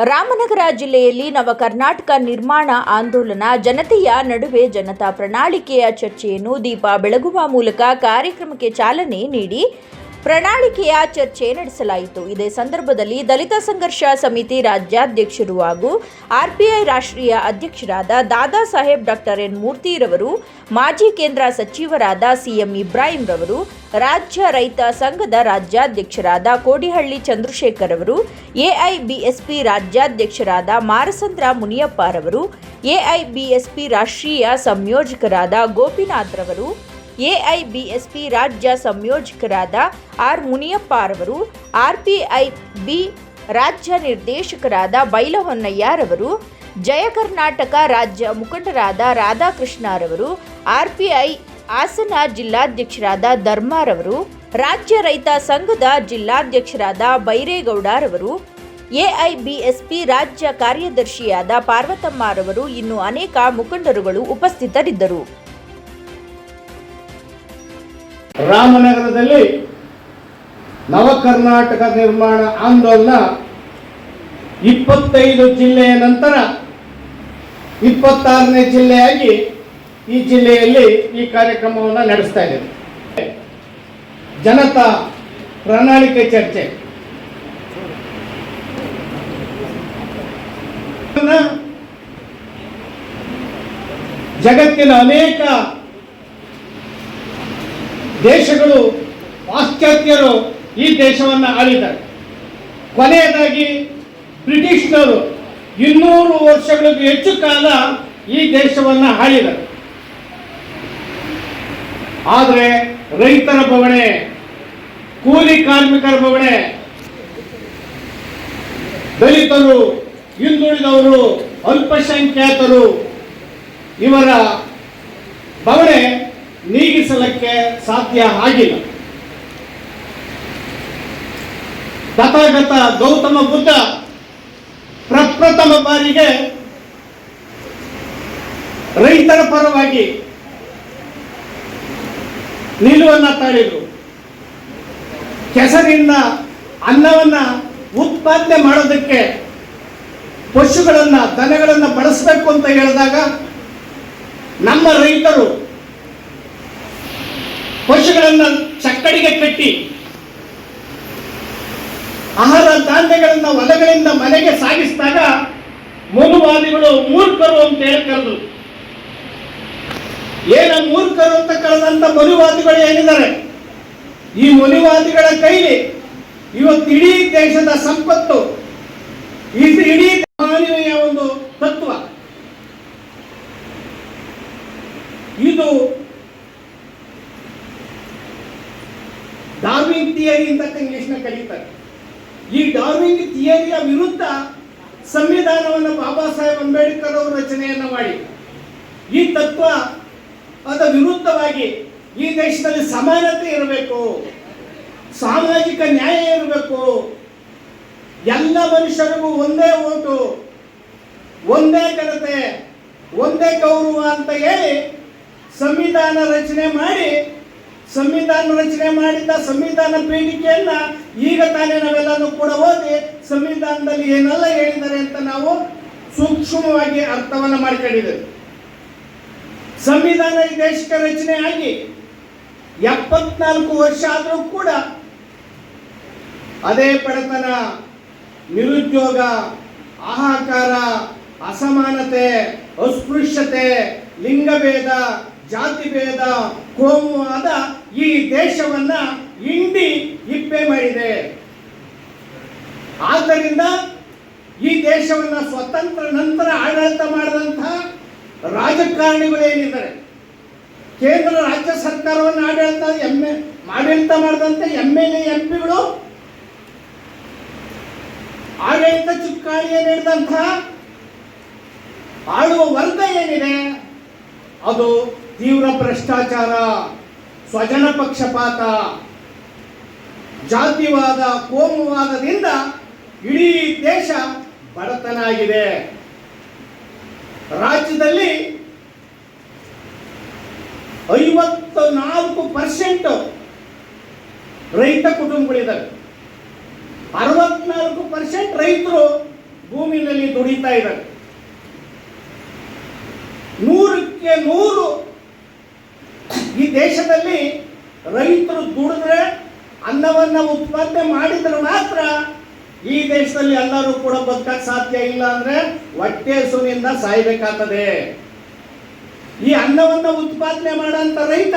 ರಾಮನಗರ ಜಿಲ್ಲೆಯಲ್ಲಿ ನವ ಕರ್ನಾಟಕ ನಿರ್ಮಾಣ ಆಂದೋಲನ, ಜನತೆಯ ನಡುವೆ ಜನತಾ ಪ್ರಣಾಳಿಕೆಯ ಚರ್ಚೆಯನ್ನು ದೀಪ ಬೆಳಗುವ ಮೂಲಕ ಕಾರ್ಯಕ್ರಮಕ್ಕೆ ಚಾಲನೆ ನೀಡಿ ಪ್ರಣಾಳಿಕೆಯ ಚರ್ಚೆ ನಡೆಸಲಾಯಿತು. ಇದೇ ಸಂದರ್ಭದಲ್ಲಿ ದಲಿತ ಸಂಘರ್ಷ ಸಮಿತಿ ರಾಜ್ಯಾಧ್ಯಕ್ಷರು ಹಾಗೂ ಆರ್ಪಿಐ ರಾಷ್ಟ್ರೀಯ ಅಧ್ಯಕ್ಷರಾದ ದಾದಾ ಸಾಹೇಬ್ ಡಾಕ್ಟರ್ ಎನ್ ಮೂರ್ತಿರವರು, ಮಾಜಿ ಕೇಂದ್ರ ಸಚಿವರಾದ ಸಿಎಂ ಇಬ್ರಾಹಿಂ ರವರು ರಾಜ್ಯ ರೈತ ಸಂಘದ ರಾಜ್ಯಾಧ್ಯಕ್ಷರಾದ ಕೋಡಿಹಳ್ಳಿ ಚಂದ್ರಶೇಖರ್ ಅವರು ಎಐಬಿಎಸ್ಪಿ ರಾಜ್ಯಾಧ್ಯಕ್ಷರಾದ ಮಾರಸಂದ್ರ ಮುನಿಯಪ್ಪರವರು, ಎಐಬಿಎಸ್ಪಿ ರಾಷ್ಟ್ರೀಯ ಸಂಯೋಜಕರಾದ ಗೋಪಿನಾಥ್ ರವರು ಎಐಬಿಎಸ್ಪಿ ರಾಜ್ಯ ಸಂಯೋಜಕರಾದ ಆರ್ ಮುನಿಯಪ್ಪರವರು ಆರ್ಪಿಐ ಬಿ ರಾಜ್ಯ ನಿರ್ದೇಶಕರಾದ ಬೈಲಹೊನ್ನಯ್ಯರವರು, ಜಯ ಕರ್ನಾಟಕ ರಾಜ್ಯ ಮುಖಂಡರಾದ ರಾಧಾಕೃಷ್ಣರವರು ಆರ್ಪಿಐ ಹಾಸನ ಜಿಲ್ಲಾಧ್ಯಕ್ಷರಾದ ಧರ್ಮಾರವರು ರಾಜ್ಯ ರೈತ ಸಂಘದ ಜಿಲ್ಲಾಧ್ಯಕ್ಷರಾದ ಬೈರೇಗೌಡರವರು ಎಐಬಿಎಸ್ಪಿ ರಾಜ್ಯ ಕಾರ್ಯದರ್ಶಿಯಾದ ಪಾರ್ವತಮ್ಮರವರು ಇನ್ನು ಅನೇಕ ಮುಖಂಡರುಗಳು ಉಪಸ್ಥಿತರಿದ್ದರು. ರಾಮನಗರದಲ್ಲಿ ನವ ಕರ್ನಾಟಕ ನಿರ್ಮಾಣ ಆಂದೋಲನ ಇಪ್ಪತ್ತೈದು ಜಿಲ್ಲೆಯ ನಂತರ ಇಪ್ಪತ್ತಾರನೇ ಜಿಲ್ಲೆಯಾಗಿ ಈ ಜಿಲ್ಲೆಯಲ್ಲಿ ಈ ಕಾರ್ಯಕ್ರಮವನ್ನು ನಡೆಸ್ತಾ ಇದ್ದೇವೆ ಜನತಾ ಪ್ರಣಾಳಿಕೆ ಚರ್ಚೆ. ಜಗತ್ತಿನ ಅನೇಕ ದೇಶಗಳು ಪಾಶ್ಚಾತ್ಯರು ಈ ದೇಶವನ್ನು ಆಳಿದ್ದಾರೆ. ಕೊನೆಯದಾಗಿ ಬ್ರಿಟಿಷ್ನವರು ಇನ್ನೂರು ವರ್ಷಗಳಿಗೂ ಹೆಚ್ಚು ಕಾಲ ಈ ದೇಶವನ್ನು ಆಳಿದರು. ಆದರೆ ರೈತರ ಬವಣೆ, ಕೂಲಿ ಕಾರ್ಮಿಕರ ಬವಣೆ, ದಲಿತರು, ಹಿಂದುಳಿದವರು, ಅಲ್ಪಸಂಖ್ಯಾತರು ಇವರ ಬವಣೆ ನೀಗಿಸಲಿಕ್ಕೆ ಸಾಧ್ಯ ಆಗಿಲ್ಲ. ತಥಾಗತ ಗೌತಮ ಬುದ್ಧ ಪ್ರಪ್ರಥಮ ಬಾರಿಗೆ ರೈತರ ಪರವಾಗಿ ನಿಲುವನ್ನ ತಾಳಿದ್ರು. ಕೆಸರಿಂದ ಅನ್ನವನ್ನ ಉತ್ಪಾದನೆ ಮಾಡೋದಕ್ಕೆ ಪಶುಗಳನ್ನ, ದನಗಳನ್ನ ಬಳಸಬೇಕು ಅಂತ ಹೇಳಿದಾಗ ನಮ್ಮ ರೈತರು ಪಶುಗಳನ್ನ ಚಕ್ಕಡಿಗೆ ಕಟ್ಟಿ, ಆಹಾರ ಧಾನ್ಯಗಳನ್ನ ಹೊಲಗಳಿಂದ ಮನೆಗೆ ಸಾಗಿಸಿದಾಗ ಮನುವಾದಿಗಳು ಮೂರ್ಖರು ಅಂತ ಹೇಳಿ ಕರೆದ್ರು. ಏನ ಮೂರ್ಖರು ಅಂತ ಕರೆದಂತ ಮನುವಾದಿಗಳು ಏನಿದ್ದಾರೆ? ಈ ಮನುವಾದಿಗಳ ಕೈಲಿ ಇವತ್ತು ಇಡೀ ದೇಶದ ಸಂಪತ್ತು ಇಡೀ ಮಾನವೀಯ ಒಂದು ತತ್ವ ಇದು ಡಾರ್ವಿನ್ ಥಿಯರಿ ಅಂತ ಇಂಗ್ಲಿಷ್ನ ಕರೀತಾರೆ ಈ ಡಾರ್ವಿನ್ ಥಿಯರಿಯ ವಿರುದ್ಧ ಸಂವಿಧಾನವನ್ನು ಬಾಬಾ ಸಾಹೇಬ್ ಅಂಬೇಡ್ಕರ್ ಅವರು ರಚನೆಯನ್ನು ಮಾಡಿ. ಈ ತತ್ವ ಅದ ವಿರುದ್ಧವಾಗಿ ಈ ದೇಶದಲ್ಲಿ ಸಮಾನತೆ ಇರಬೇಕು, ಸಾಮಾಜಿಕ ನ್ಯಾಯ ಇರಬೇಕು. ಎಲ್ಲ ಮನುಷ್ಯರಿಗೂ ಒಂದೇ ಓಟು, ಒಂದೇ ಕರತೆ ಒಂದೇ ಗೌರವ ಅಂತ ಹೇಳಿ ಸಂವಿಧಾನ ರಚನೆ ಮಾಡಿ ಸಂವಿಧಾನ ರಚನೆ ಮಾಡಿದ ಸಂವಿಧಾನ ಪೀಠಿಕೆಯನ್ನ ಈಗ ತಾನೇ ನಾವೆಲ್ಲರೂ ಕೂಡ ಓದಿ ಸಂವಿಧಾನದಲ್ಲಿ ಏನೆಲ್ಲ ಹೇಳಿದ್ದಾರೆ ಅಂತ ನಾವು ಸೂಕ್ಷ್ಮವಾಗಿ ಅರ್ಥವನ್ನ ಮಾಡ್ಕೊಂಡಿದ್ದೇವೆ. ಸಂವಿಧಾನ ಈ ದೇಶಕ್ಕೆ ರಚನೆ ಆಗಿ ಎಪ್ಪತ್ನಾಲ್ಕು ವರ್ಷ ಆದರೂ ಕೂಡ ಅದೇ ಬಡತನ, ನಿರುದ್ಯೋಗ ಆಹಾಕಾರ ಅಸಮಾನತೆ, ಅಸ್ಪೃಶ್ಯತೆ, ಲಿಂಗಭೇದ ಜಾತಿ ಭೇದ ಕೋಮುವಾದ ಈ ದೇಶವನ್ನ ಹಿಂಡಿ ಹಿಪ್ಪೆ ಮಾಡಿದೆ. ಆದ್ದರಿಂದ ಈ ದೇಶವನ್ನ ಸ್ವತಂತ್ರ ನಂತರ ಆಡಳಿತ ಮಾಡಿದಂತಹ ರಾಜಕಾರಣಿಗಳೇನಿದ್ದಾರೆ ಕೇಂದ್ರ ರಾಜ್ಯ ಸರ್ಕಾರವನ್ನು ಆಡಳಿತ ಎಂ ಆಡಳಿತ ಮಾಡಿದಂತೆ ಎಂ ಎಲ್ ಎ, ಎಂ ಪಿಗಳು ಆಡಳಿತ ಚುಕ್ಕಾಣಿಯನ್ನು ನೀಡಿದಂತಹ ಆಳುವ ವರ್ಗ ಏನಿದೆ? ಅದು ತೀವ್ರ ಭ್ರಷ್ಟಾಚಾರ, ಸ್ವಜನ ಪಕ್ಷಪಾತ, ಜಾತಿವಾದ, ಕೋಮುವಾದದಿಂದ ಇಡೀ ದೇಶ ಬಡತನ ಆಗಿದೆ. ರಾಜ್ಯದಲ್ಲಿ ಐವತ್ತು ನಾಲ್ಕು ಪರ್ಸೆಂಟ್ ರೈತ ಕುಟುಂಬಗಳಿದ್ದಾವೆ. ಅರವತ್ನಾಲ್ಕು ಪರ್ಸೆಂಟ್ ರೈತರು ಭೂಮಿನಲ್ಲಿ ದುಡಿತಾ ಇದ್ದಾರೆ. ನೂರಕ್ಕೆ ನೂರು ಈ ದೇಶದಲ್ಲಿ ರೈತರು ದುಡಿದ್ರೆ ಅನ್ನವನ್ನ ಉತ್ಪಾದನೆ ಮಾಡಿದ್ರೆ ಮಾತ್ರ ಈ ದೇಶದಲ್ಲಿ ಎಲ್ಲರೂ ಕೂಡ ಬದುಕಕ್ಕೆ ಸಾಧ್ಯ ಇಲ್ಲ ಅಂದ್ರೆ ಹೊಟ್ಟೆ ಸುನಿಂದ ಸಾಯ್ಬೇಕಾಗ್ತದೆ. ಈ ಅನ್ನವನ್ನ ಉತ್ಪಾದನೆ ಮಾಡಂತ ರೈತ,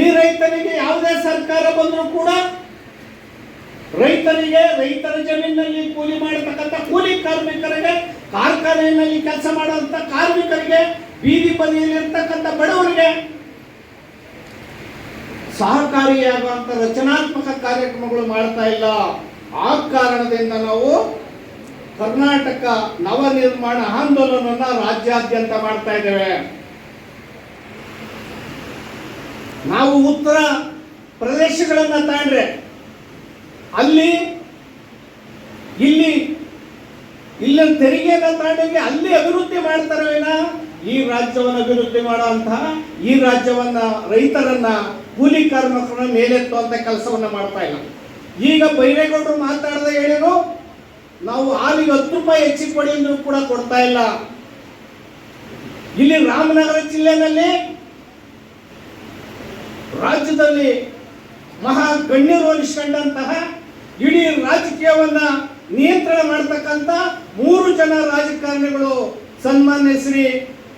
ಈ ರೈತನಿಗೆ ಯಾವುದೇ ಸರ್ಕಾರ ಬಂದರೂ ಕೂಡ ರೈತರಿಗೆ, ರೈತರ ಜಮೀನಿನಲ್ಲಿ ಕೂಲಿ ಮಾಡತಕ್ಕಂಥ ಕೂಲಿ ಕಾರ್ಮಿಕರಿಗೆ, ಕಾರ್ಖಾನೆಯಲ್ಲಿ ಕೆಲಸ ಮಾಡುವಂತ ಕಾರ್ಮಿಕರಿಗೆ ಬೀದಿ ಬದಿಯಲ್ಲಿ ಇರ್ತಕ್ಕಂಥ ಬಡವರಿಗೆ ಸಹಕಾರಿಯಾಗುವಂತ ರಚನಾತ್ಮಕ ಕಾರ್ಯಕ್ರಮಗಳು ಮಾಡ್ತಾ ಇಲ್ಲ. ಆ ಕಾರಣದಿಂದ ನಾವು ಕರ್ನಾಟಕ ನವ ನಿರ್ಮಾಣ ಆಂದೋಲನವನ್ನ ರಾಜ್ಯಾದ್ಯಂತ ಮಾಡ್ತಾ ಇದ್ದೇವೆ. ನಾವು ಉತ್ತರ ಪ್ರದೇಶಗಳನ್ನ ತಾಂಡ್ರೆ ಅಲ್ಲಿ ಇಲ್ಲಿ ಇಲ್ಲಿ ತೆರಿಗೆಯನ್ನ ತಾಂಡಿಗೆ ಅಲ್ಲಿ ಅಭಿವೃದ್ಧಿ ಮಾಡ್ತಾರೇನಾ ಈ ರಾಜ್ಯವನ್ನು ಅಭಿವೃದ್ಧಿ ಮಾಡುವಂತಹ ಈ ರಾಜ್ಯವನ್ನ ರೈತರನ್ನ ಕೂಲಿ ಕಾರ್ಮಿಕರನ್ನ ಮೇಲೆತ್ತುವಂತ ಕೆಲಸವನ್ನ ಮಾಡ್ತಾ ಇಲ್ಲ. ಈಗ ಬೈರೇಗೌಡರು ಮಾತಾಡದೆ ಹೇಳಿದ್ರು, ನಾವು ಹಾಲಿಗೆ ಹತ್ತು ರೂಪಾಯಿ ಹೆಚ್ಚಿಗೆ ಕೊಡಿ ಕೂಡ ಕೊಡ್ತಾ ಇಲ್ಲ. ಇಲ್ಲಿ ರಾಮನಗರ ಜಿಲ್ಲೆನಲ್ಲಿ ರಾಜ್ಯದಲ್ಲಿ ಮಹಾ ಗಣ್ಯರು ಅನಿಸ್ಕೊಂಡಂತಹ ಇಡೀ ರಾಜಕೀಯವನ್ನ ನಿಯಂತ್ರಣ ಮಾಡತಕ್ಕಂತ ಮೂರು ಜನ ರಾಜಕಾರಣಿಗಳು ಸನ್ಮಾನ್ಯ ಶ್ರೀ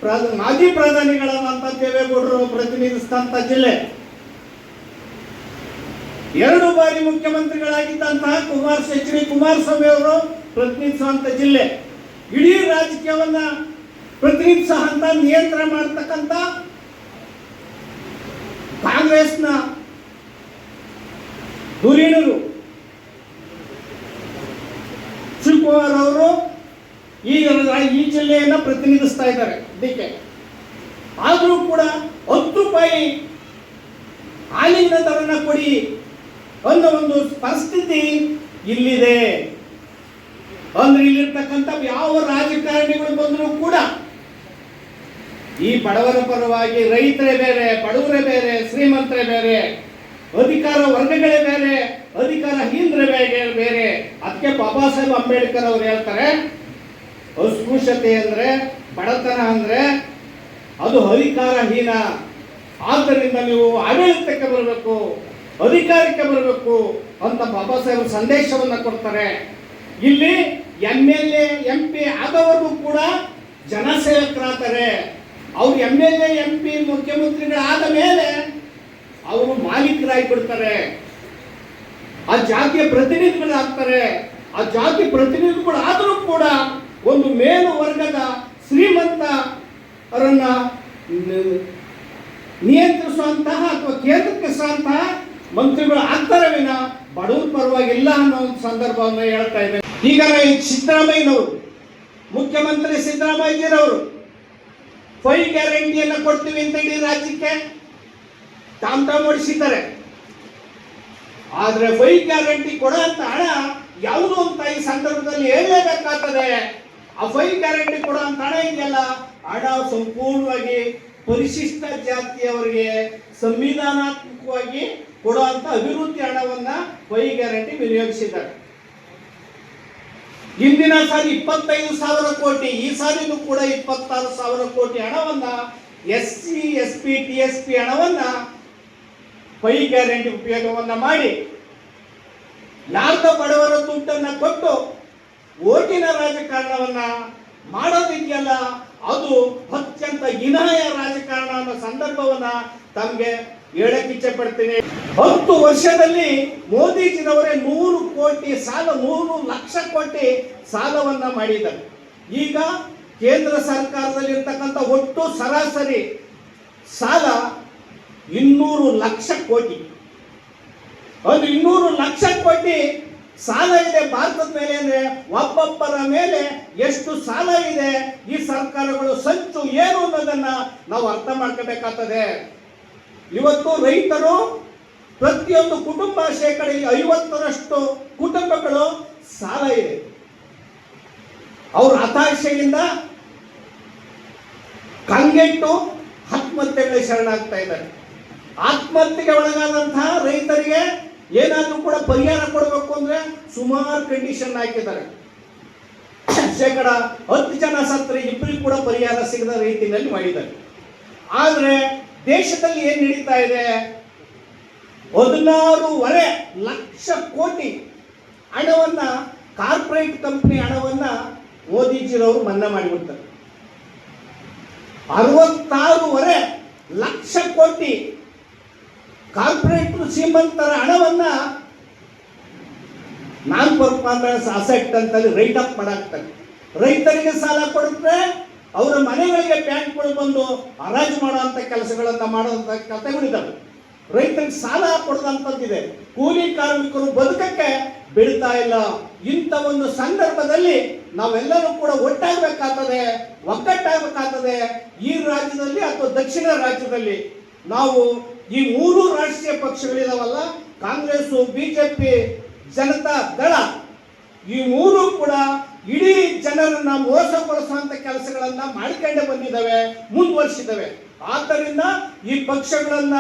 ಮಾಜಿ ಪ್ರಧಾನಿಗಳಾದಂಥ ದೇವೇಗೌಡರು ಪ್ರತಿನಿಧಿಸಿದಂತ ಜಿಲ್ಲೆ. ಎರಡು ಬಾರಿ ಮುಖ್ಯಮಂತ್ರಿಗಳಾಗಿದ್ದಂತಹ ಕುಮಾರ್ ಎಚ್ ಡಿ ಕುಮಾರಸ್ವಾಮಿ ಅವರು ಪ್ರತಿನಿಧಿಸುವಂತ ಜಿಲ್ಲೆ. ಇಡೀ ರಾಜಕೀಯವನ್ನ ಪ್ರತಿನಿಧಿಸುವಂತ ನಿಯಂತ್ರಣ ಮಾಡತಕ್ಕಂತ ಕಾಂಗ್ರೆಸ್ನ ಧುರೀಣರು. ಶಿವಕುಮಾರ್ ಅವರು ಈ ಈ ಜಿಲ್ಲೆಯನ್ನು ಪ್ರತಿನಿಧಿಸ್ತಾ ಇದ್ದಾರೆ ಇದಕ್ಕೆ. ಆದರೂ ಕೂಡ ಹತ್ತು ರೂಪಾಯಿ ಹಾಲಿನ ದರನ ಕೊಡಿ ಅನ್ನೋ ಒಂದು ಪರಿಸ್ಥಿತಿ ಇಲ್ಲಿದೆ. ಅಂದ್ರೆ ಇಲ್ಲಿರ್ತಕ್ಕಂಥ ಯಾವ ರಾಜಕಾರಣಿಗಳು ಬಂದರೂ ಕೂಡ ಈ ಬಡವರ ಪರವಾಗಿ ರೈತರೇ ಬೇರೆ, ಬಡವರೇ ಬೇರೆ, ಶ್ರೀಮಂತರೇ ಬೇರೆ, ಅಧಿಕಾರ ವರ್ಗಗಳೇ ಬೇರೆ, ಅಧಿಕಾರ ಹೀನರೇ ಬೇರೆ ಬೇರೆ. ಅದಕ್ಕೆ ಬಾಬಾ ಸಾಹೇಬ್ ಅಂಬೇಡ್ಕರ್ ಅವರು ಹೇಳ್ತಾರೆ ಅಸ್ಪೃಶ್ಯತೆ ಅಂದ್ರೆ ಬಡತನ ಅಂದ್ರೆ ಅದು ಅಧಿಕಾರಹೀನ. ಆದ್ದರಿಂದ ನೀವು ಆಡಳಿತಕ್ಕೆ ಬರಬೇಕು, ಅಧಿಕಾರಕ್ಕೆ ಬರಬೇಕು ಅಂತ ಬಾಬಾ ಸಾಹೇಬ್ ಸಂದೇಶವನ್ನ ಕೊಡ್ತಾರೆ. ಇಲ್ಲಿ ಎಂ ಎಲ್ ಎ ಪಿ ಆದವರು ಕೂಡ ಜನಸೇವಕರಾಗ್ತಾರೆ ಅವ್ರು M L A M P ಮುಖ್ಯಮಂತ್ರಿಗಳಾದ ಮೇಲೆ ಅವರು ಮಾಲೀಕರಾಗಿ ಬಿಡ್ತಾರೆ ಆ ಜಾತಿಯ ಪ್ರತಿನಿಧಿಗಳಾಗ್ತಾರೆ. ಆ ಜಾತಿ ಪ್ರತಿನಿಧಿಗಳು ಆದರೂ ಕೂಡ ಒಂದು ಮೇಲು ವರ್ಗದ ಶ್ರೀಮಂತ ಅವರನ್ನ ನ- ನಿಯಂತ್ರಿಸುವಂತಹ ಅಥವಾ ಕೇಂದ್ರೀಕರಿಸುವಂತಹ ಮಂತ್ರಿಗಳು ಅಂತರವಿನ ಬಡವರ ಪರವಾಗಿಲ್ಲ ಅನ್ನೋ ಒಂದು ಸಂದರ್ಭವನ್ನು ಹೇಳ್ತಾ ಇದ್ದೇನೆ. ಈಗ ಸಿದ್ದರಾಮಯ್ಯನವರು, ಮುಖ್ಯಮಂತ್ರಿ ಸಿದ್ದರಾಮಯ್ಯನವರು ಫೈವ್ ಗ್ಯಾರಂಟಿಯನ್ನು ಕೊಡ್ತೀವಿ ಅಂತ ಇಡೀ ರಾಜ್ಯಕ್ಕೆ ತಾಮ್ ಹೊಡಿಸಿದ್ದಾರೆ. ಆದ್ರೆ ಫೈವ್ ಗ್ಯಾರಂಟಿ ಕೊಡುವಂತ ಹಣ ಯಾವುದು ಅಂತ ಈ ಸಂದರ್ಭದಲ್ಲಿ ಹೇಳಲೇಬೇಕಾಗ್ತದೆ. ಆ ಫೈವ್ ಗ್ಯಾರಂಟಿ ಕೊಡುವಂತ ಹಣ ಇದೆಯಲ್ಲ? ಹಣ ಸಂಪೂರ್ಣವಾಗಿ ಪರಿಶಿಷ್ಟ ಜಾತಿಯವರಿಗೆ ಸಂವಿಧಾನಾತ್ಮಕವಾಗಿ ಕೊಡುವಂತ ಅಭಿವೃದ್ಧಿ ಹಣವನ್ನ ಫೈ ಗ್ಯಾರಂಟಿ ವಿನಿಯೋಗಿಸಿದ್ದಾರೆ. ಹಿಂದಿನ ಸಾರಿ ಇಪ್ಪತ್ತೈದು ಸಾವಿರ ಕೋಟಿ, ಈ ಸಾರಿನೂ ಕೂಡ ಇಪ್ಪತ್ತಾರು ಸಾವಿರ ಕೋಟಿ ಹಣವನ್ನ S C S P T S P ಹಣವನ್ನ ಫೈ ಗ್ಯಾರಂಟಿ ಉಪಯೋಗವನ್ನ ಮಾಡಿ. ನಾಲ್ಕು ಬಡವರ ದುಡ್ಡನ್ನ ಕೊಟ್ಟು ಓಟಿನ ರಾಜಕಾರಣವನ್ನ ಮಾಡೋದಿದೆಯಲ್ಲ, ಅದು ಅತ್ಯಂತ ಹೀನಾಯ ರಾಜಕಾರಣ ಅನ್ನೋ ಸಂದರ್ಭವನ್ನ ತಮಗೆ ಹೇಳಕ್ ಇಚ್ಛೆ ಪಡ್ತೀನಿ. ಹತ್ತು ವರ್ಷದಲ್ಲಿ ಮೋದಿಜಿನವರೇ ನೂರು ಕೋಟಿ ಸಾಲ, ನೂರು ಲಕ್ಷ ಕೋಟಿ ಸಾಲವನ್ನ ಮಾಡಿದ್ದಾರೆ. ಈಗ ಕೇಂದ್ರ ಸರ್ಕಾರದಲ್ಲಿ ಇರ್ತಕ್ಕಂಥ ಒಟ್ಟು ಸರಾಸರಿ ಸಾಲ ಇನ್ನೂರು ಲಕ್ಷ ಕೋಟಿ. ಅದು ಇನ್ನೂರು ಲಕ್ಷ ಕೋಟಿ ಸಾಲ ಇದೆ ಭಾರತದ ಮೇಲೆ ಅಂದ್ರೆ ಒಬ್ಬೊಬ್ಬರ ಮೇಲೆ ಎಷ್ಟು ಸಾಲ ಇದೆ ಈ ಸರ್ಕಾರಗಳು ಸಂಚು ಏನು ಅನ್ನೋದನ್ನ ನಾವು ಅರ್ಥ ಮಾಡ್ಕೋಬೇಕಾಗ್ತದೆ. ಇವತ್ತು ರೈತರು ಪ್ರತಿಯೊಂದು ಕುಟುಂಬ ಶೇಕಡ ಐವತ್ತರಷ್ಟು ಕುಟುಂಬಗಳು ಸಾಲ ಇದೆ. ಅವ್ರ ಹತಾಶೆಯಿಂದ ಕಂಗೆಟ್ಟು ಆತ್ಮಹತ್ಯೆಗಳಿಗೆ ಶರಣಾಗ್ತಾ ಇದ್ದಾರೆ. ಆತ್ಮಹತ್ಯೆಗೆ ಒಳಗಾದಂತಹ ರೈತರಿಗೆ ಏನಾದರೂ ಕೂಡ ಪರಿಹಾರ ಕೊಡಬೇಕು ಅಂದ್ರೆ ಸುಮಾರು ಕಂಡೀಷನ್ ಹಾಕಿದ್ದಾರೆ. ಶೇಕಡ ಹತ್ತು ಜನ ಸತ್ತರೆ ಇಬ್ಬರಿಗೂ ಕೂಡ ಪರಿಹಾರ ಸಿಗದ ರೀತಿಯಲ್ಲಿ ಮಾಡಿದ್ದಾರೆ. ಆದರೆ ದೇಶದಲ್ಲಿ ಏನು ನಡೀತಾ ಇದೆ? ಹದಿನಾರೂವರೆ ಲಕ್ಷ ಕೋಟಿ ಹಣವನ್ನ ಕಾರ್ಪೊರೇಟ್ ಕಂಪನಿ ಹಣವನ್ನ ಮೋದಿಜಿರವರು ಮನ್ನಾ ಮಾಡಿಬಿಡ್ತಾರೆ. ಅರವತ್ತಾರೂವರೆ ಲಕ್ಷ ಕೋಟಿ ಕಾರ್ಪೊರೇಟ್ ಶ್ರೀಮಂತರ ಹಣವನ್ನ ನಾನ್ ಪರ್ಫಾರ್ಮೆನ್ಸ್ ಅಸೆಟ್ ಅಂತ ರೈಟ್ ಅಪ್ ಮಾಡಾಕ್ತಾರೆ. ರೈತರಿಗೆ ಸಾಲ ಕೊಡುತ್ತೆ ಅವರ ಮನೆಗಳಿಗೆ ಬ್ಯಾಂಕ್ಗಳು ಬಂದು ಹರಾಜು ಮಾಡುವಂಥ ಕೆಲಸಗಳನ್ನು ಮಾಡುವಂಥ ಕಥೆಗಳಿದ್ದಾವೆ ರೈತರಿಗೆ ಸಾಲ ಕೊಡದಂಥದ್ದಿದೆ ಕೂಲಿ ಕಾರ್ಮಿಕರು ಬದುಕಕ್ಕೆ ಬೀಳ್ತಾ ಇಲ್ಲ. ಇಂಥ ಒಂದು ಸಂದರ್ಭದಲ್ಲಿ ನಾವೆಲ್ಲರೂ ಕೂಡ ಒಟ್ಟಾಗಬೇಕಾಗ್ತದೆ, ಒಗ್ಗಟ್ಟಾಗಬೇಕಾಗ್ತದೆ. ಈ ರಾಜ್ಯದಲ್ಲಿ ಅಥವಾ ದಕ್ಷಿಣ ರಾಜ್ಯದಲ್ಲಿ ನಾವು ಈ ಮೂರು ರಾಷ್ಟ್ರೀಯ ಪಕ್ಷಗಳಿದಾವಲ್ಲ, ಕಾಂಗ್ರೆಸ್, ಬಿಜೆಪಿ, ಜನತಾ ದಳ. ಈ ಮೂರು ಕೂಡ ಇಡೀ ಜನರನ್ನ ಮೋಸಗೊಳಿಸುವಂತ ಕೆಲಸಗಳನ್ನ ಮಾಡಿಕೊಂಡೇ ಬಂದಿದ್ದಾವೆ ಮುಂದುವರಿಸಿದ್ದಾವೆ ಆದ್ದರಿಂದ ಈ ಪಕ್ಷಗಳನ್ನ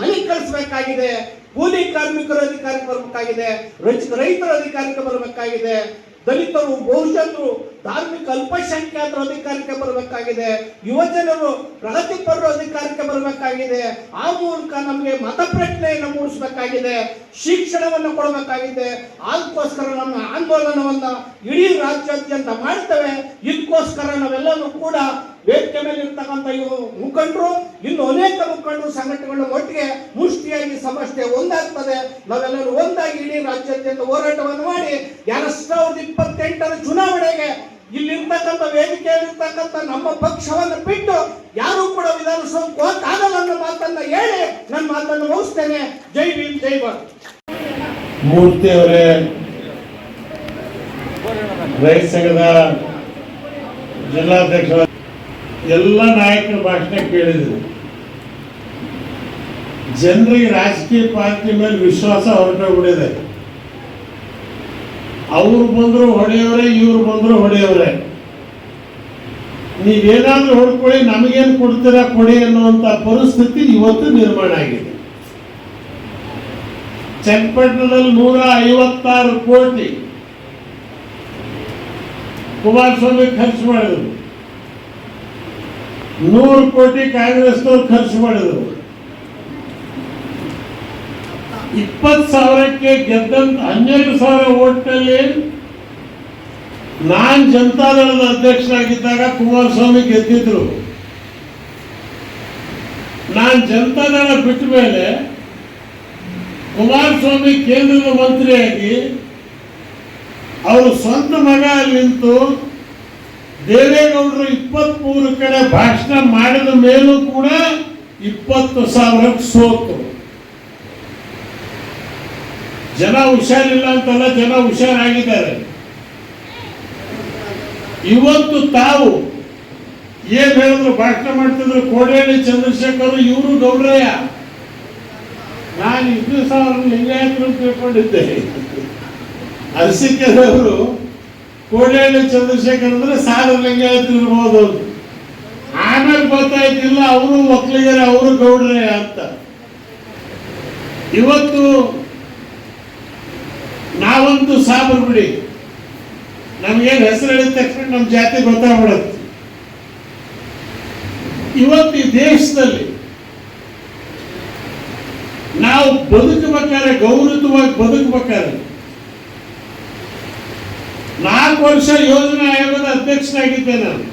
ಮನೆ ಕಳಿಸಬೇಕಾಗಿದೆ, ಕೂಲಿ ಕಾರ್ಮಿಕರ ಅಧಿಕಾರಕ್ಕೆ ಬರಬೇಕಾಗಿದೆ, ರೈತ- ರೈತರ ಅಧಿಕಾರಕ್ಕೆ ಬರಬೇಕಾಗಿದೆ. ದಲಿತರು, ಬಹುಜನರು, ಧಾರ್ಮಿಕ ಅಲ್ಪಸಂಖ್ಯಾತರು ಅಧಿಕಾರಕ್ಕೆ ಬರಬೇಕಾಗಿದೆ. ಯುವಜನರು ಪ್ರಗತಿಪರರು ಅಧಿಕಾರಕ್ಕೆ ಬರಬೇಕಾಗಿದೆ. ಆ ಮೂಲಕ ನಮಗೆ ಮತ ಪ್ರಶ್ನೆಯನ್ನು ಮೂಡಿಸಬೇಕಾಗಿದೆ. ಶಿಕ್ಷಣವನ್ನು ಕೊಡಬೇಕಾಗಿದೆ. ಅದಕ್ಕೋಸ್ಕರ ನಮ್ಮ ಆಂದೋಲನವನ್ನು ಇಡೀ ರಾಜ್ಯಾದ್ಯಂತ ಮಾಡ್ತೇವೆ. ಇದಕ್ಕೋಸ್ಕರ ನಾವೆಲ್ಲರೂ ಕೂಡ ವೇದಿಕೆ ಮೇಲೆ ಇರ್ತಕ್ಕಂಥ ಇವರು ಮುಖಂಡರು, ಇನ್ನು ಅನೇಕ ಮುಖಂಡರು ಸಂಘಟನೆಗಳು ಒಟ್ಟಿಗೆ ಮುಷ್ಟಿಯಾಗಿ ಸಮಸ್ಯೆ ಒಂದಾಗ್ತದೆ. ನಾವೆಲ್ಲರೂ ಒಂದಾಗಿ ಇಡೀ ರಾಜ್ಯಾದ್ಯಂತ ಹೋರಾಟವನ್ನು ಮಾಡಿ ಎರಡ್ ಸಾವಿರದ ಇಪ್ಪತ್ತೆಂಟರ ಚುನಾವಣೆಗೆ ಇಲ್ಲಿರ್ತಕ್ಕಂಥ ವೇದಿಕೆಯಲ್ಲಿರ್ತಕ್ಕಂಥ ನಮ್ಮ ಪಕ್ಷವನ್ನು ಬಿಟ್ಟು ಯಾರು ಕೂಡ ವಿಧಾನಸೌಧಕ್ಕೆ ಹೋಗಕ್ಕಾಗಲ್ಲ ಅನ್ನೋ ಮಾತನ್ನ ಹೇಳಿ ನನ್ನ ಮಾತನ್ನು ಮುಗಿಸ್ತೇನೆ. ಜೈ ಭೀಮ್, ಜೈ ಭಾರತ್. ಮೂರ್ತಿ ಅವರೇ ರೈತ ಸಂಘದ ಜಿಲ್ಲಾಧ್ಯಕ್ಷ ಎಲ್ಲ ನಾಯಕರ ಭಾಷಣ ಕೇಳಿದ್ರು ಜನರಿಗೆ ರಾಜಕೀಯ ಪಾರ್ಟಿ ಮೇಲೆ ವಿಶ್ವಾಸ ಹೊರಟೋಗ್ಬಿಟ್ಟಿದೆ ಅವ್ರು ಬಂದ್ರು ಹೊಡೆಯವರೇ, ಇವ್ರು ಬಂದ್ರು ಹೊಡೆಯವರೇ. ನೀವೇನಾದ್ರೂ ಹೊಡ್ಕೊಳ್ಳಿ, ನಮಗೇನು ಕೊಡ್ತೀರಾ ಕೊಡಿ ಅನ್ನುವಂಥ ಪರಿಸ್ಥಿತಿ ಇವತ್ತು ನಿರ್ಮಾಣ ಆಗಿದೆ. ಚನ್ನಪಟ್ಟಣದಲ್ಲಿ ನೂರ ಐವತ್ತಾರು ಕೋಟಿ ಕುಮಾರಸ್ವಾಮಿ ಖರ್ಚು ಮಾಡಿದ್ರು. ನೂರು ಕೋಟಿ ಕಾಂಗ್ರೆಸ್ನವ್ರು ಖರ್ಚು ಮಾಡಿದ್ರು. ಇಪ್ಪತ್ತು ಸಾವಿರಕ್ಕೆ ಗೆದ್ದಂತ ಹನ್ನೆರಡು ಸಾವಿರ ಓಟ್ನಲ್ಲಿ ನಾನ್ ಜನತಾದಳದ ಅಧ್ಯಕ್ಷರಾಗಿದ್ದಾಗ ಕುಮಾರಸ್ವಾಮಿ ಗೆದ್ದಿದ್ರು. ನಾನ್ ಜನತಾದಳ ಬಿಟ್ಟ ಮೇಲೆ ಕುಮಾರಸ್ವಾಮಿ ಕೇಂದ್ರದ ಮಂತ್ರಿಯಾಗಿ ಅವರು ಸ್ವಂತ ಮಗ ಅಲ್ಲಿ ನಿಂತು ದೇವೇಗೌಡರು ಇಪ್ಪತ್ಮೂರು ಕಡೆ ಭಾಷಣ ಮಾಡಿದ ಮೇಲೂ ಕೂಡ ಇಪ್ಪತ್ತು ಸಾವಿರಕ್ಕೆ ಸೋತು. ಜನ ಹುಷಾರಿಲ್ಲ ಅಂತಲ್ಲ, ಜನ ಹುಷಾರಾಗಿದ್ದಾರೆ. ಇವತ್ತು ತಾವು ಏನ್ ಹೇಳಿದ್ರು, ಭಾಷಣ ಮಾಡ್ತಿದ್ರು ಕೋಡೇಳಿ ಚಂದ್ರಶೇಖರ್ ಇವರು ಗೌಡ್ರಯ್ಯ. ನಾನು ಇಬ್ಬರು ಸಾವಿರ ಲಿಂಗಾಯತರು ತಿಳ್ಕೊಂಡಿದ್ದೆ. ಅರಸಿಕೆದವರು ಕೋಡೇಳಿ ಚಂದ್ರಶೇಖರ್ ಅಂದ್ರೆ ಸಾಲು ಲಿಂಗಾಯತರು ಇರ್ಬೋದು ಅಂತ. ಆಮೇಲೆ ಗೊತ್ತಾಯ್ತಿಲ್ಲ, ಅವರು ಒಕ್ಕಲಿಗರೇ, ಅವರು ಗೌಡ್ರೆ ಅಂತ. ಇವತ್ತು ನಾವಂತೂ ಸಾಬರು ಬಿಡಿ. ನಮ್ಗೇನು ಹೆಸರು ಹೇಳಿದ ತಕ್ಷಣ ನಮ್ಮ ಜಾತಿ ಗೊತ್ತಾಗ್ಬಿಡತ್ತೆ. ಇವತ್ತು ಈ ದೇಶದಲ್ಲಿ ನಾವು ಬದುಕಬೇಕಾದ್ರೆ ಗೌರವವಾಗಿ ಬದುಕಬೇಕಾದ್ರೆ ನಾಲ್ಕು ವರ್ಷ ಯೋಜನಾ ಆಯೋಗದ ಅಧ್ಯಕ್ಷನಾಗಿದ್ದೆ ನಾನು.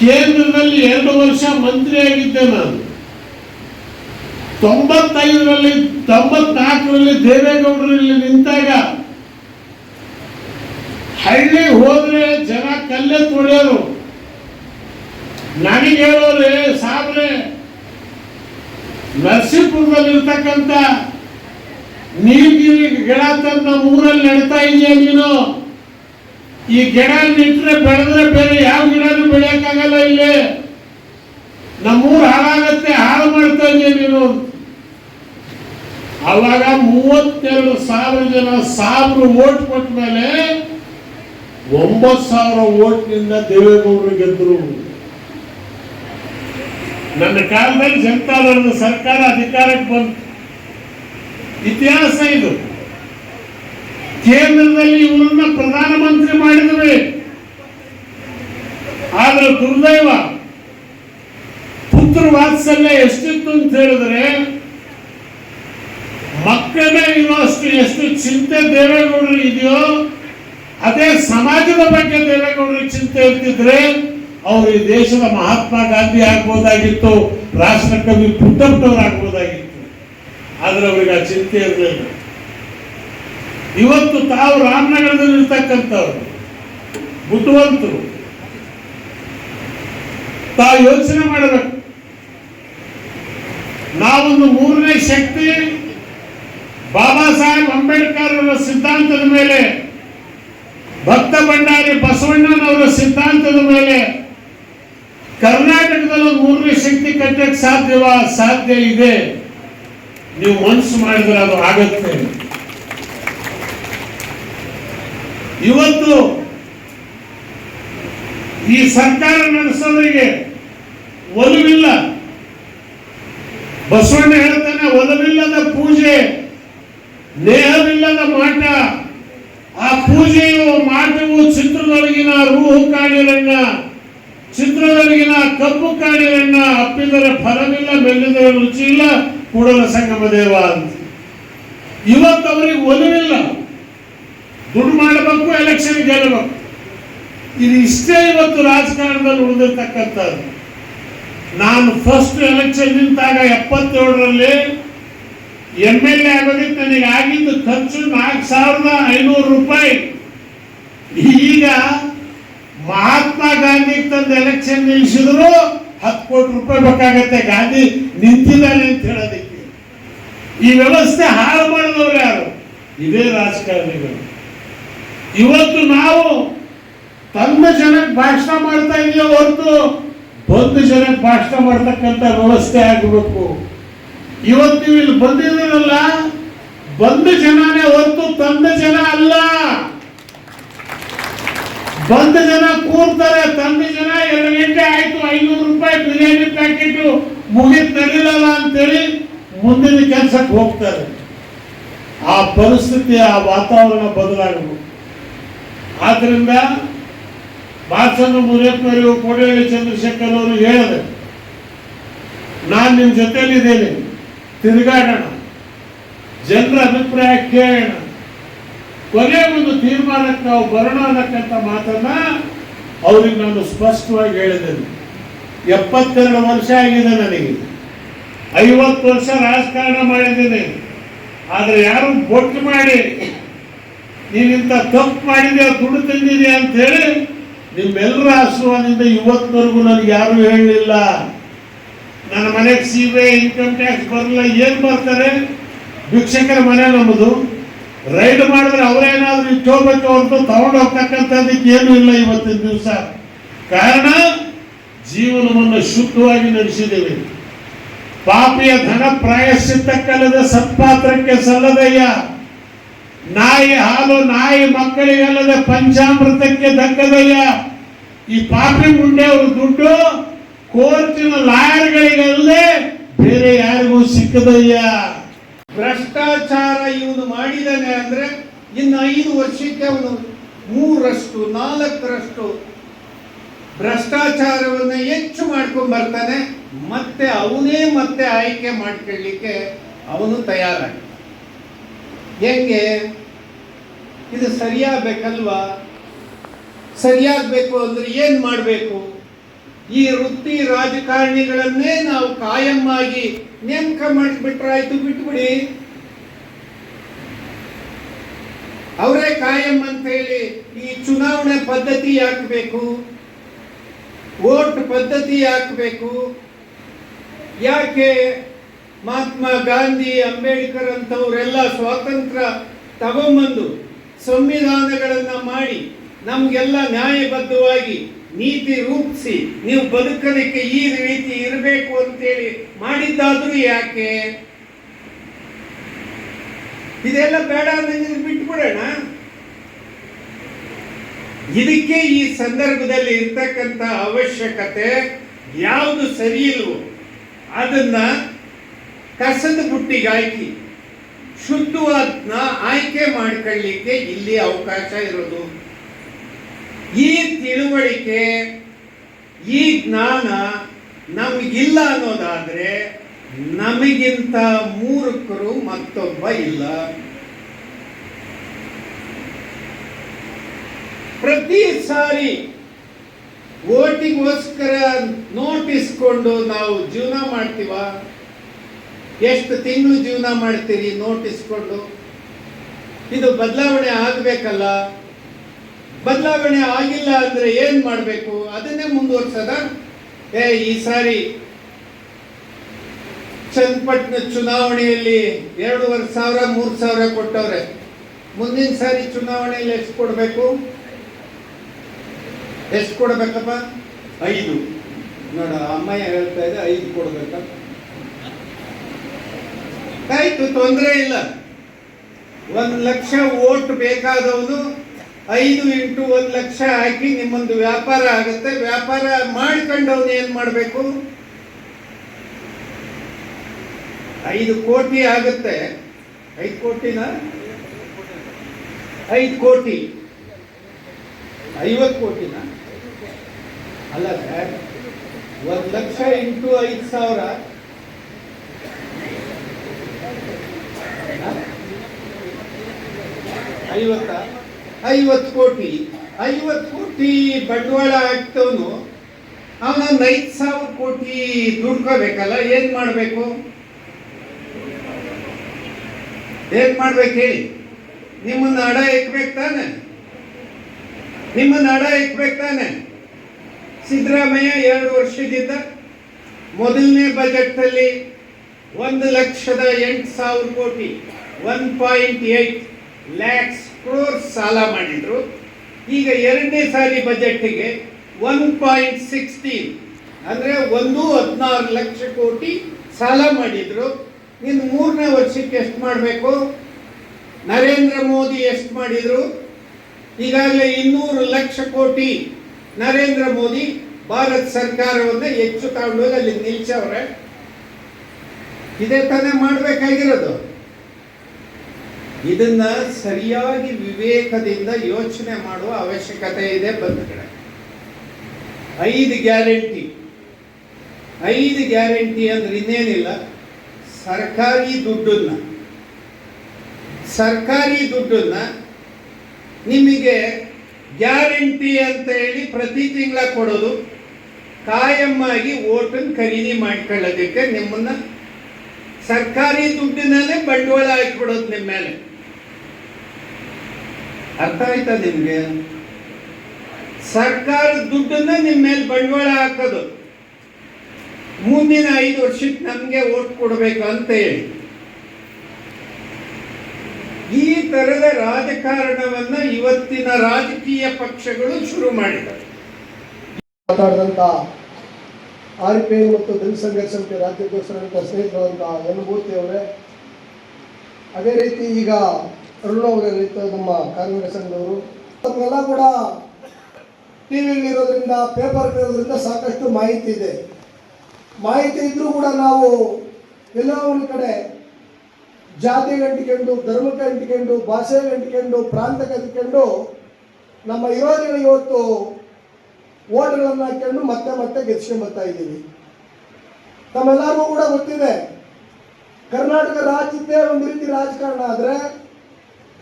ಕೇಂದ್ರದಲ್ಲಿ ಎರಡು ವರ್ಷ ಮಂತ್ರಿಯಾಗಿದ್ದೆ ನಾನು. ತೊಂಬತ್ತೈದರಲ್ಲಿ, ತೊಂಬತ್ನಾಲ್ಕರಲ್ಲಿ ದೇವೇಗೌಡರು ಇಲ್ಲಿ ನಿಂತಾಗ ಹಳ್ಳಿ ಹೋದ್ರೆ ಜನ ಕಲ್ಲೇ ತೊಳೆಯೋರು. ನನಗೆ ಹೇಳೋರೆ, ಸಾಬ್ರೆ ನರಸೀಪುರದಲ್ಲಿ ನೀಲಗಿರಿ ಗಿಡ ತಂದು ನಮ್ಮ ಊರಲ್ಲಿ ನೆಡ್ತಾ ಇದೆಯಾ ನೀನು? ಈ ಗಿಡ ನಿಟ್ರೆ ಬೆಳೆದ್ರೆ ಬೇರೆ ಯಾವ ಗಿಡನೂ ಬೆಳೆಯಕ್ಕಾಗಲ್ಲ ಇಲ್ಲಿ. ನಮ್ಮೂರು ಹಾಳಾಗತ್ತೆ, ಹಾಳು ಮಾಡ್ತಾ ಇದೆಯಾ ನೀನು? ಅವಾಗ ಮೂವತ್ತೆರಡು ಸಾವಿರ ಜನ ಸಾವಿರ ಓಟ್ ಕೊಟ್ಟ ಮೇಲೆ ಒಂಬತ್ತು ಸಾವಿರ ಓಟ್ನಿಂದ ದೇವೇಗೌಡರು ಗೆದ್ರು. ನನ್ನ ಕಾಲದಲ್ಲಿ ಜನತಾದಳದ ಸರ್ಕಾರ ಅಧಿಕಾರಕ್ಕೆ ಬಂತು. ಇತಿಹಾಸ ಇದು. ಕೇಂದ್ರದಲ್ಲಿ ಇವರನ್ನ ಪ್ರಧಾನಮಂತ್ರಿ ಮಾಡಿದರೆ. ಆದ್ರೆ ದುರ್ದೈವ. ಪುತ್ರ ವಾತ್ಸಲ್ಯ ಎಷ್ಟಿತ್ತು ಅಂತ ಹೇಳಿದ್ರೆ, ಮಕ್ಕಳೇ ಇರುವಷ್ಟು ಎಷ್ಟು ಚಿಂತೆ ದೇವೇಗೌಡರು ಇದೆಯೋ, ಅದೇ ಸಮಾಜದ ಬಗ್ಗೆ ದೇವೇಗೌಡರು ಚಿಂತೆ ಇರ್ತಿದ್ರೆ ಅವರು ಈ ದೇಶದ ಮಹಾತ್ಮ ಗಾಂಧಿ ಆಗ್ಬೋದಾಗಿತ್ತು, ರಾಷ್ಟ್ರಕವಿ ಪುಟ್ಟಪ್ಪನವ್ರು ಆಗ್ಬೋದಾಗಿತ್ತು. ಆದ್ರೆ ಅವ್ರಿಗೆ ಆ ಚಿಂತೆ ಇರಲಿಲ್ಲ. ಇವತ್ತು ತಾವು ರಾಮನಗರದಲ್ಲಿ ಇರ್ತಕ್ಕಂಥವ್ರು, ಬುದ್ಧಿವಂತರು, ತಾವು ಯೋಚನೆ ಮಾಡಬೇಕು. ನಾವೊಂದು ಮೂರನೇ ಶಕ್ತಿ ಬಾಬಾ ಸಾಹೇಬ್ ಅಂಬೇಡ್ಕರ್ ಅವರ ಸಿದ್ಧಾಂತದ ಮೇಲೆ, ಭಕ್ತ ಭಂಡಾರಿ ಬಸವಣ್ಣನವರ ಸಿದ್ಧಾಂತದ ಮೇಲೆ ಕರ್ನಾಟಕದಲ್ಲಿ ಮೂರನೇ ಶಕ್ತಿ ಕಟ್ಟಕ್ಕೆ ಸಾಧ್ಯವ ಸಾಧ್ಯ ಇದೆ. ನೀವು ಮನಸ್ಸು ಮಾಡಿದ್ರೆ ಅದು ಆಗತ್ತೆ. ಇವತ್ತು ಈ ಸರ್ಕಾರ ನಡೆಸೋದ್ರಿಗೆ ಒಲವಿಲ್ಲ. ಬಸವಣ್ಣ ಹೇಳ್ತಾನೆ, ಒಲವಿಲ್ಲದ ಪೂಜೆ, ನೇಹವಿಲ್ಲದ ಮಾಟ. ಆ ಪೂಜೆಯು ಮಾಟವು ಚಿತ್ರದೊಳಗಿನ ರೂಹು ಕಾಣಿರಣ್ಣ ಚಿತ್ರದೊಳಗಿನ ಕಪ್ಪು ಕಾಣಿರಣ್ಣ ಅಪ್ಪಿದರೆ ಫಲವಿಲ್ಲ, ಮೆಲ್ಲಿದರೆ ರುಚಿ ಇಲ್ಲ ಕೂಡಲ ಸಂಗಮ ದೇವ ಅಂತ. ಇವತ್ತು ಅವರಿಗೆ ಒಲವಿಲ್ಲ. ದುಡ್ಡು ಮಾಡಬೇಕು ಎಲೆಕ್ಷನ್ ಗೆಲ್ಲಬೇಕು. ಇದು ಇಷ್ಟೇ ಇವತ್ತು ರಾಜಕಾರಣದಲ್ಲಿ ಉಳಿದಿರ್ತಕ್ಕಂಥದ್ದು. ನಾನು ಫಸ್ಟ್ ಎಲೆಕ್ಷನ್ ನಿಂತಾಗ ಎಪ್ಪತ್ತೇಳರಲ್ಲಿ ಎಂ ಎಲ್ ಎ ಆಗೋದಕ್ಕೆ ನನಗೆ ಆಗಿದ್ದು ಖರ್ಚು ನಾಲ್ಕು ಸಾವಿರದ ಐನೂರು ರೂಪಾಯಿ. ಈಗ ಮಹಾತ್ಮ ಗಾಂಧಿ ತಂದು ಎಲೆಕ್ಷನ್ ನಿಲ್ಲಿಸಿದ್ರು ಹತ್ತು ಕೋಟಿ ರೂಪಾಯಿ ಬೇಕಾಗತ್ತೆ ಗಾಂಧಿ ನಿಂತಿದ್ದಾನೆ ಅಂತ ಹೇಳೋದಕ್ಕೆ. ಈ ವ್ಯವಸ್ಥೆ ಹಾಳು ಮಾಡಿದವರು ಯಾರು? ಇದೇ ರಾಜಕಾರಣಿಗಳು. ಇವತ್ತು ನಾವು ತನ್ನ ಜನಕ್ಕೆ ಭಾಷಣ ಮಾಡ್ತಾ ಇದೆಯೋ ಹೊರತು ಬಂದು ಜನಕ್ಕೆ ಭಾಷಣ ಮಾಡ್ತಕ್ಕಂಥ ವ್ಯವಸ್ಥೆ ಆಗಬೇಕು. ಇವತ್ತು ನೀವು ಇಲ್ಲಿ ಬಂದಿದ್ದೀರಲ್ಲ, ಬಂದ ಜನನೇ ಹೊರತು ತಂದ ಜನ ಅಲ್ಲ. ಬಂದ ಜನ ಕೂರ್ತಾರೆ, ತಂದ ಜನ ಎರಡು ಗಂಟೆ ಆಯ್ತು, ಐನೂರು ರೂಪಾಯಿ ಬಿರಿಯಾನಿ ಪ್ಯಾಕೆಟ್ ಮುಗಿದ್ ನಡೀಲಲ್ಲ ಅಂತೇಳಿ ಮುಂದಿನ ಕೆಲಸಕ್ಕೆ ಹೋಗ್ತಾರೆ. ಆ ಪರಿಸ್ಥಿತಿ, ಆ ವಾತಾವರಣ ಬದಲಾಗಬೇಕು. ಆದ್ರಿಂದ ಬಾಸನ ಮುರಿಯಪ್ಪನವರಿಗೂ ಕೋಡೇಳಿ ಚಂದ್ರಶೇಖರ್ ಅವರು ಹೇಳಿದೆ, ನಾನು ನಿಮ್ಮ ಇದ್ದೇನೆ ತಿರುಗಾಡೋಣ. ಜನರ ಅಭಿಪ್ರಾಯ ಕೇಳೋಣ. ಕೊನೆ ಒಂದು ತೀರ್ಮಾನಕ್ಕೆ ನಾವು ಬರೋಣ ಅನ್ನಕ್ಕಂಥ ಮಾತನ್ನ ಅವ್ರಿಗೆ ನಾನು ಸ್ಪಷ್ಟವಾಗಿ ಹೇಳಿದ್ದೇನೆ. ಎಪ್ಪತ್ತೆರಡು ವರ್ಷ ಆಗಿದೆ ನನಗೆ. ಐವತ್ತು ವರ್ಷ ರಾಜಕಾರಣ ಮಾಡಿದ್ದೇನೆ. ಆದರೆ ಯಾರು ಬೊಟ್ಟು ಮಾಡಿ, ನೀನಿಂತ ತಪ್ಪು ಮಾಡಿದ್ಯಾ, ದುಡ್ಡು ಅಂತ ಹೇಳಿ ನಿಮ್ಮೆಲ್ಲರ ಆಶೀರ್ವಾದದಿಂದ ಇವತ್ತಿನವರೆಗೂ ನನಗೆ ಯಾರು ಹೇಳಲಿಲ್ಲ. ನನ್ನ ಮನೆಗೆ C B I income tax ಬರಲ್ಲ ಏನು ಬರ್ತಾರೆ ಭಿಕ್ಷಕರ ಮನೆ ನಮ್ಮದು. ರೈಡ್ ಮಾಡಿದ್ರೆ ಅವರೇನಾದ್ರೂ ಇಟ್ಟು ಹೋಗ್ಬೇಕು ಹೊರತು ತಗೊಂಡು ಹೋಗ್ತಕ್ಕಂಥದ್ದಕ್ಕೆ ಏನೂ ಇಲ್ಲ ಇವತ್ತಿನ ದಿವಸ. ಕಾರಣ, ಜೀವನವನ್ನು ಶುದ್ಧವಾಗಿ ನಡೆಸಿದ್ದೇವೆ. ಪಾಪಿಯ ಧನ ಪ್ರಾಯಶ್ಚಿತ್ತಕ್ಕಲ್ಲದ ಸತ್ಪಾತ್ರಕ್ಕೆ ಸಲ್ಲದಯ್ಯ. ನಾಯಿ ಹಾಲು, ನಾಯಿ ಮಕ್ಕಳಿಗಲ್ಲದೆ ಪಂಚಾಮೃತಕ್ಕೆ ದಕ್ಕದಯ್ಯ. ಈ ಪಾಪಿ ಅವರು ದುಡ್ಡು ಕೋರ್ಟಿನ ಲಾಯರ್ಗಳಿಗಲ್ಲದೆ ಬೇರೆ ಯಾರಿಗೂ ಸಿಕ್ಕದಯ್ಯ. ಭ್ರಷ್ಟಾಚಾರ ಇವನು ಮಾಡಿದಾನೆ ಅಂದ್ರೆ ಇನ್ನು ಐದು ವರ್ಷಕ್ಕೆ ಅವನು ಮೂರಷ್ಟು ನಾಲ್ಕರಷ್ಟು ಭ್ರಷ್ಟಾಚಾರವನ್ನು ಹೆಚ್ಚು ಮಾಡ್ಕೊಂಡು ಬರ್ತಾನೆ. ಮತ್ತೆ ಅವನೇ ಮತ್ತೆ ಆಯ್ಕೆ ಮಾಡ್ಕೊಳ್ಳಿಕ್ಕೆ ಅವನು ತಯಾರಾಗ ಹೆಂಗೆ? ಇದು ಸರಿಯಾಗಬೇಕಲ್ವಾ? ಸರಿಯಾಗಬೇಕು ಅಂದ್ರೆ ಏನು ಮಾಡಬೇಕು? ಈ ವೃತ್ತಿ ರಾಜಕಾರಣಿಗಳನ್ನೇ ನಾವು ಕಾಯಮ್ಮಾಗಿ ನೇಮಕ ಮಾಡಿಬಿಟ್ರಾಯ್ತು ಬಿಟ್ಬಿಡಿ. ಅವರೇ ಕಾಯಂ ಅಂತ ಹೇಳಿ ಈ ಚುನಾವಣೆ ಪದ್ಧತಿ ಹಾಕಬೇಕು ವೋಟ್ ಪದ್ಧತಿ ಹಾಕಬೇಕು ಯಾಕೆ ಮಹಾತ್ಮ ಗಾಂಧಿ, ಅಂಬೇಡ್ಕರ್ ಅಂತವರೆಲ್ಲ ಸ್ವಾತಂತ್ರ್ಯ ತಗೊಂಬಂದು ಸಂವಿಧಾನಗಳನ್ನ ಮಾಡಿ ನಮಗೆಲ್ಲ ನ್ಯಾಯಬದ್ಧವಾಗಿ ನೀತಿ ರೂಪಿಸಿ, ನೀವು ಬದುಕಲಿಕ್ಕೆ ಈ ರೀತಿ ಇರಬೇಕು ಅಂತೇಳಿ ಮಾಡಿದ್ದಾದ್ರೂ ಯಾಕೆ? ಇದೆಲ್ಲ ಬೇಡ ಅಂದ್ರೆ ಬಿಟ್ಬಿಡೋಣ. ಇದಕ್ಕೆ ಈ ಸಂದರ್ಭದಲ್ಲಿ ಇರ್ತಕ್ಕಂಥ ಅವಶ್ಯಕತೆ ಯಾವುದು ಸರಿ ಇಲ್ವೋ ಅದನ್ನ ಕಸದ ಬುಟ್ಟಿಗೆ ಹಾಕಿ, ಶುದ್ಧವಾದ್ನ ಆಯ್ಕೆ ಮಾಡ್ಕೊಳ್ಳಿಕ್ಕೆ ಇಲ್ಲಿ ಅವಕಾಶ ಇರೋದು. ಈ ತಿಳುವಳಿಕೆ, ಈ ಜ್ಞಾನ ನಮಗಿಲ್ಲ ಅನ್ನೋದಾದ್ರೆ ನಮಗಿಂತ ಮೂರ್ಖರು ಮತ್ತೊಬ್ಬ ಇಲ್ಲ. ಪ್ರತಿ ಸಾರಿ ಓಟಿಗೋಸ್ಕರ ನೋಟಿಸ್ಕೊಂಡು ನಾವು ಜೀವನ ಮಾಡ್ತೀವ? ಎಷ್ಟು ತಿಂಗಳು ಜೀವನ ಮಾಡ್ತೀರಿ ನೋಟಿಸ್ಕೊಂಡು ಇದು ಬದಲಾವಣೆ ಆಗಬೇಕಲ್ಲ. ಬದಲಾವಣೆ ಆಗಿಲ್ಲ ಅಂದ್ರೆ ಏನು ಮಾಡಬೇಕು? ಅದನ್ನೇ ಮುಂದುವರ್ಸದ? ಏ, ಈ ಸಾರಿ ಚನ್ನಪಟ್ಟಣ ಚುನಾವಣೆಯಲ್ಲಿ ಎರಡೂವರೆ ಸಾವಿರ, ಮೂರು ಸಾವಿರ ಕೊಟ್ಟವ್ರೆ. ಮುಂದಿನ ಸಾರಿ ಚುನಾವಣೆಯಲ್ಲಿ ಎಷ್ಟು ಕೊಡಬೇಕು? ಎಷ್ಟು ಕೊಡಬೇಕಪ್ಪ? ಐದು. ನೋಡ ಅಮ್ಮಯ್ಯ ಹೇಳ್ತಾ ಇದೆ, ಐದು ಕೊಡ್ಬೇಕ. ಆಯ್ತು, ತೊಂದರೆ ಇಲ್ಲ. ಒಂದು ಲಕ್ಷ ಓಟ್ ಬೇಕಾದವನು ಐದು ಇಂಟು ಒಂದು ಲಕ್ಷ ಹಾಕಿ ನಿಮ್ಮೊಂದು ವ್ಯಾಪಾರ ಆಗುತ್ತೆ. ವ್ಯಾಪಾರ ಮಾಡ್ಕೊಂಡವನು ಏನು ಮಾಡಬೇಕು? ಐದು ಕೋಟಿ ಆಗುತ್ತೆ. ಐದು ಕೋಟಿನ? ಐದು ಕೋಟಿ. ಐವತ್ತು ಕೋಟಿನ? ಅಲ್ಲ ಸರ್ ಒಂದ್ ಲಕ್ಷ ಇಂಟು ಐದು ಸಾವಿರ? ಐವತ್ತ? ಐವತ್ತು ಕೋಟಿ ಐವತ್ತು ಕೋಟಿ ಬಂಡವಾಳ ಹಾಕ್ತವನು ಅವನೊಂದು ಐದು ಸಾವಿರ ಕೋಟಿ ದುಡ್ಕೋಬೇಕಲ್ಲ, ಏನ್ ಮಾಡಬೇಕು? ಏನ್ ಮಾಡ್ಬೇಕು ಹೇಳಿ? ನಿಮ್ಮನ್ನ ಅಡ ಇಕ್ಬೇಕು ತಾನೆ. ನಿಮ್ಮನ್ನ ಅಡ ಇಕ್ಬೇಕು ತಾನೆ. ಸಿದ್ದರಾಮಯ್ಯ ಎರಡು ವರ್ಷದಿಂದ ಮೊದಲನೇ ಬಜೆಟ್ ಅಲ್ಲಿ ಒಂದು ಲಕ್ಷದ ಎಂಟು ಸಾವಿರ crore one point eight lakhs crore ಸಾಲ ಮಾಡಿದ್ರು. ಈಗ ಎರಡನೇ ಸಾರಿ ಬಜೆಟ್ಗೆ ಒನ್ ಪಾಯಿಂಟ್ ಸಿಕ್ಸ್ಟೀನ್ ಅಂದರೆ ಒಂದು ಹದಿನಾರು ಲಕ್ಷ ಕೋಟಿ ಸಾಲ ಮಾಡಿದ್ರು. ಇನ್ನು ಮೂರನೇ ವರ್ಷಕ್ಕೆ ಎಷ್ಟು ಮಾಡಬೇಕು? ನರೇಂದ್ರ ಮೋದಿ ಎಷ್ಟು ಮಾಡಿದರು? ಈಗಾಗಲೇ ಇನ್ನೂರು ಲಕ್ಷ ಕೋಟಿ ನರೇಂದ್ರ ಮೋದಿ ಭಾರತ ಸರ್ಕಾರವನ್ನು ಹೆಚ್ಚು ತಗೊಂಡೋಗಿ ಅಲ್ಲಿ ನಿಲ್ಸವ್ರೆ. ಇದೇ ತಾನೇ ಮಾಡಬೇಕಾಗಿರೋದು. ಇದನ್ನ ಸರಿಯಾಗಿ ವಿವೇಕದಿಂದ ಯೋಚನೆ ಮಾಡುವ ಅವಶ್ಯಕತೆ ಇದೆ ಬಂಧುಗಳೇ ಐದು ಗ್ಯಾರಂಟಿ. ಐದು ಗ್ಯಾರಂಟಿ ಅಂದ್ರೆ ಇನ್ನೇನಿಲ್ಲ. ಸರ್ಕಾರಿ ದುಡ್ಡನ್ನ. ಸರ್ಕಾರಿ ದುಡ್ಡನ್ನ ನಿಮಗೆ ಗ್ಯಾರಂಟಿ ಅಂತ ಹೇಳಿ ಪ್ರತಿ ತಿಂಗಳ ಕೊಡೋದು. ಕಾಯಮ್ಮಾಗಿ ಓಟನ್ ಖರೀದಿ ಮಾಡ್ಕೊಳ್ಳೋದಕ್ಕೆ ನಿಮ್ಮನ್ನ ಸರ್ಕಾರಿ ದುಡ್ಡಿನಲ್ಲೇ ಬಂಡವಾಳ ಹಾಕ್ಬಿಡೋದು ನಿಮ್ಮ ಮೇಲೆ. ಅರ್ಥ ಆಯ್ತಾ ನಿಮ್ಗೆ? ಸರ್ಕಾರ ದುಡ್ಡನ್ನ ನಿಮ್ಮ ಮೇಲೆ ಬಂಡವಾಳ ಹಾಕೋದು. ಮುಂದಿನ ಐದು ವರ್ಷಕ್ಕೆ ನಮಗೆ ಓಟ್ ಕೊಡಬೇಕು ಅಂತ ಹೇಳಿ. ಈ ತರದ ರಾಜಕಾರಣವನ್ನ ಇವತ್ತಿನ ರಾಜಕೀಯ ಪಕ್ಷಗಳು ಶುರು ಮಾಡಿದ್ದಾರೆ. ಆರ್ ಪಿ ಐ ಮತ್ತು ದಲಿತ ಸಂಘರ್ಷ ಸಮಿತಿ ರಾಜ್ಯಾಧ್ಯಕ್ಷರಾದಂಥ ಸ್ನೇಹಿತರಾದಂಥ ಮೂರ್ತಿ ಅವರೇ, ಅದೇ ರೀತಿ ಈಗ ಅವರೇ ನಮ್ಮ ಕಾರ್ಮಿಕ ಸಂಘದವರು. ಅದನ್ನೆಲ್ಲ ಕೂಡ ಟಿ ಇರೋದ್ರಿಂದ ಪೇಪರ್ ಇರೋದ್ರಿಂದ ಸಾಕಷ್ಟು ಮಾಹಿತಿ ಇದೆ. ಮಾಹಿತಿ ಇದ್ರೂ ಕೂಡ ನಾವು ಎಲ್ಲ ಒಂದು ಕಡೆ ಜಾತಿ ಅಂಟಿಕೊಂಡು ಧರ್ಮಕ್ಕೆ ಅಂಟಿಕೊಂಡು ಭಾಷೆಗೆ ಅಂಟಿಕೊಂಡು ಪ್ರಾಂತಕ್ಕೆ ಅಂಟಿಕೊಂಡು ನಮ್ಮ ವಿರೋಧಿಗಳು ಇವತ್ತು ಓಟ್ಗಳನ್ನು ಹಾಕೊಂಡು ಮತ್ತೆ ಮತ್ತೆ ಗೆದ್ಸ್ಕೊಂಡ್ ಬರ್ತಾ ಇದ್ದೀವಿ. ತಮ್ಮೆಲ್ಲರಿಗೂ ಕೂಡ ಗೊತ್ತಿದೆ, ಕರ್ನಾಟಕ ರಾಜ್ಯದ್ದೇ ಒಂದು ರೀತಿ ರಾಜಕಾರಣ ಆದರೆ